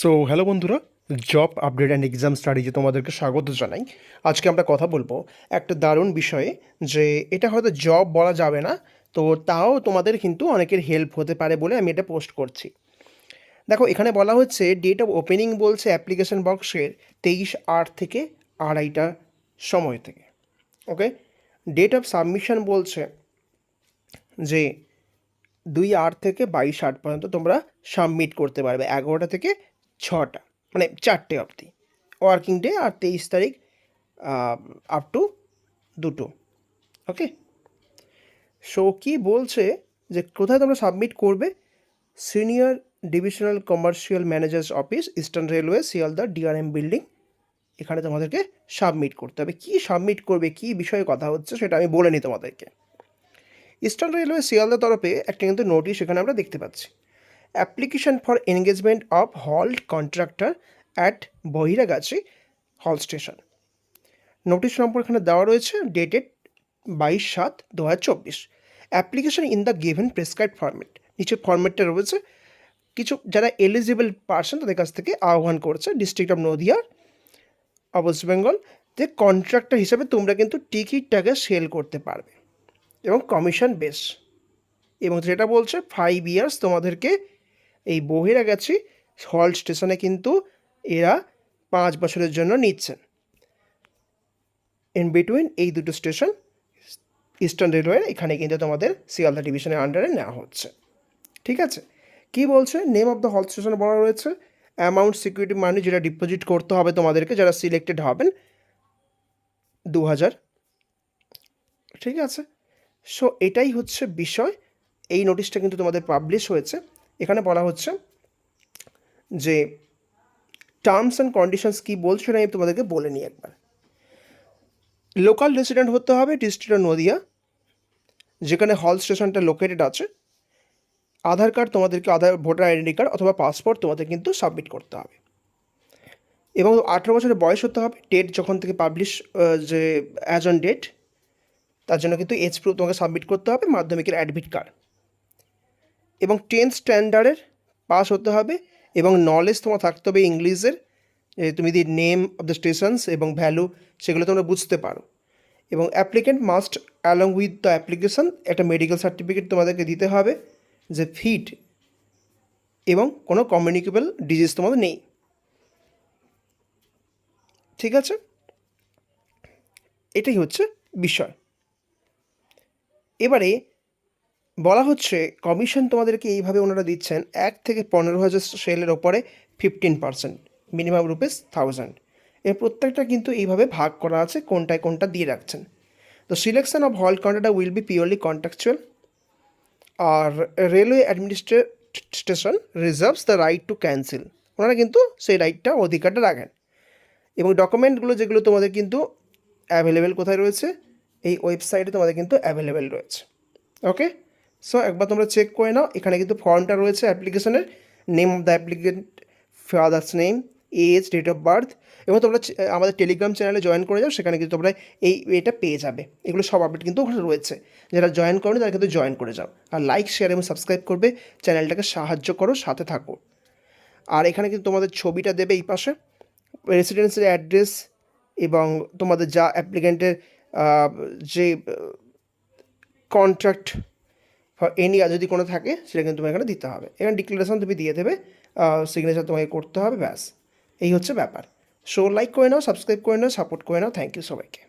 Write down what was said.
So hello বন্ধুরা job update and exam স্টাডিজে তোমাদেরকে স্বাগত জানাই। আজকে আমরা কথা বলব একটা দারুণ বিষয়ে যে এটা হয়তো জব বলা যাবে না, তো তাও তোমাদের কিন্তু অনেকের হেল্প হতে পারে বলে আমি এটা পোস্ট করছি। দেখো, এখানে বলা হচ্ছে ডেট অফ ওপেনিং বলছে অ্যাপ্লিকেশন বক্সের তেইশ আট থেকে আড়াইটা সময় থেকে। ওকে ডেট অফ সাবমিশন বলছে যে দুই আট থেকে বাইশ আট পর্যন্ত তোমরা সাবমিট করতে পারবে। এগারোটা থেকে ছটা মানে চারটে অবধি। ওয়ার্কিং ডে আর তেইশ তারিখ আপ টু দুটো ওকে সো কি বলছে যে কোথায় তোমরা সাবমিট করবে? Senior divisional commercial managers office eastern railway Sealdah DRM building এখানে তোমাদেরকে সাবমিট করতে হবে। কী সাবমিট করবে, কী বিষয়ে কথা হচ্ছে সেটা আমি বলে নিই তোমাদেরকে। ইস্টার্ন রেলওয়ে শিয়ালদা তরফে একটা কিন্তু নোটিশ এখানে আমরা দেখতে পাচ্ছি। Application for engagement of hall contractor at Bahiragachhi hall station. Notice নম্বর এখানে দেওয়া রয়েছে, ডেটেড বাইশ সাত দু হাজার চব্বিশ। Application in the given prescribed format. নিচে ফরম্যাটটা রয়েছে, কিছু যারা এলিজিবল পার্সন তাদের কাছ থেকে আহ্বান করছে, district of Nadia West Bengal, যে কন্ট্রাক্টর হিসাবে তোমরা কিন্তু টিকিটটাকে সেল করতে পারবে। এবং কমিশন বেস এবং যেটা বলছে, ফাইভ ইয়ার্স তোমাদেরকে এই বহিরাগাছি হল স্টেশনে কিন্তু এরা পাঁচ বছরের জন্য নিচ্ছেন। ইন বিটুইন এই দুটো স্টেশন ইস্টার্ন রেলওয়ে এখানে কিন্তু তোমাদের শিয়ালদা ডিভিশনের আন্ডারে নেওয়া হচ্ছে। ঠিক আছে? কি বলছে? Name of the hall station বলা রয়েছে। অ্যামাউন্ট সিকিউরিটি মানি যেটা ডিপোজিট করতে হবে তোমাদেরকে, যারা সিলেক্টেড হবেন দু হাজার ঠিক আছে? সো এটাই হচ্ছে বিষয়। এই নোটিশটা কিন্তু তোমাদের পাবলিশ হয়েছে। এখানে বলা হচ্ছে যে টার্মস অ্যান্ড কন্ডিশনস কী বলছে সেটা আমি তোমাদেরকে বলে নিই একবার। লোকাল রেসিডেন্ট হতে হবে ডিস্ট্রিক্ট নদিয়া, যেখানে হল স্টেশনটা লোকেটেড আছে। আধার কার্ড তোমাদেরকে আধার ভোটার আইডেন্টি কার্ড অথবা পাসপোর্ট তোমাদের কিন্তু সাবমিট করতে হবে। এবং আঠেরো বছরের বয়স হতে হবে ডেট যখন থেকে পাবলিশ যে অ্যাজ অন ডেট তার জন্য কিন্তু এজ প্রুফ তোমাকে সাবমিট করতে হবে, মাধ্যমিকের অ্যাডমিট কার্ড এবং টেন্থ স্ট্যান্ডার্ডের পাস হতে হবে এবং নলেজ তোমার থাকতে হবে ইংলিশের তুমি যদি নেম অফ দ্য স্টেশনস এবং ভ্যালু সেগুলো তোমরা বুঝতে পারো। এবং applicant must along with the application একটা মেডিকেল সার্টিফিকেট তোমাদেরকে দিতে হবে যে ফিট এবং কোনো কমিউনিকেবল ডিজিজ তোমাদের নেই। ঠিক আছে? এটাই হচ্ছে বিষয়। এবারে বলা হচ্ছে কমিশন তোমাদেরকে এইভাবে ওনারা দিচ্ছেন এক থেকে পনেরো হাজার সেলের ওপরে fifteen percent minimum rupees thousand এর প্রত্যেকটা কিন্তু এইভাবে ভাগ করা আছে, কোনটায় কোনটা দিয়ে রাখছেন। তো selection of hall contractor will be purely contractual R railway administration reserves the right to cancel ওনারা কিন্তু সেই রাইটটা অধিকারটা রাখেন। এবং ডকুমেন্টগুলো যেগুলো তোমাদের কিন্তু অ্যাভেলেবেল কোথায় রয়েছে, এই ওয়েবসাইটে তোমাদের কিন্তু অ্যাভেলেবেল রয়েছে। ওকে সো একবার তোমরা চেক করে নাও, এখানে কিন্তু ফর্মটা রয়েছে অ্যাপ্লিকেশনের name of the applicant father's name age date of birth এবং তোমরা আমাদের টেলিগ্রাম চ্যানেলে জয়েন করে যাও, সেখানে কিন্তু তোমরা এই, এটা পেয়ে যাবে। এগুলো সব আপডেট কিন্তু ওখানে রয়েছে। যারা জয়েন করো তারা কিন্তু জয়েন করে যাও। আর লাইক শেয়ার এবং সাবস্ক্রাইব করবে চ্যানেলটাকে সাহায্য করো, সাথে থাকো। আর এখানে কিন্তু তোমাদের ছবিটা দেবে এই পাশে রেসিডেন্সিয়াল অ্যাড্রেস এবং তোমাদের যা অ্যাপ্লিকেন্টের যে কন্ট্রাক্ট ফর এনি যদি কোনো থাকে, সেটা কিন্তু তোমার এখানে দিতে হবে। এখানে ডিক্লারেশন তুমি দিয়ে দেবে সিগনেচার তোমাকে করতে হবে, ব্যাস। এই হচ্ছে ব্যাপার। শো লাইক করে নাও সাবস্ক্রাইব করে নাও সাপোর্ট করে নাও। থ্যাংক ইউ সবাইকে।